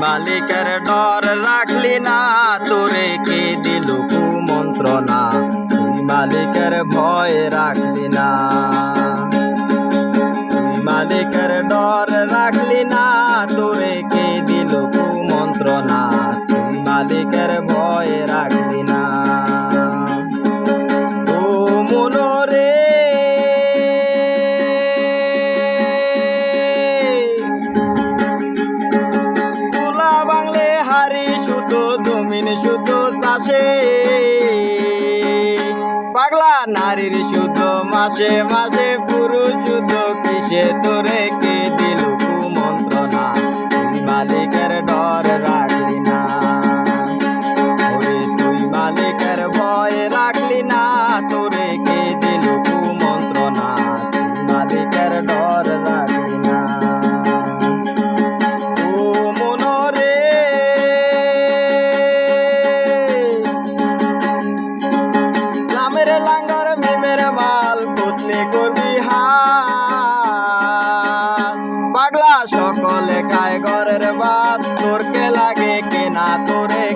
মালিকের ডর রাখলি না, তোরে কে দিল কুমন্ত্রণা? তুই মালিকের ভয় রাখলি না। তুই মালিকের নারীর সুতো মাসে মাসে পুরুষ সুতো, কিসে তোরে কে দিল কুমন্ত্রণা? মালিকের ডর রাখলি না। ওরে তুই মালিকের ভয় রাখলি না, তোরে কে দিল কুমন্ত্রণা? মালিকের ডর রাখলি না। করবি পাগলা সকলে খায় ঘরের ভাত। তোরকে লাগে কেনা তোরে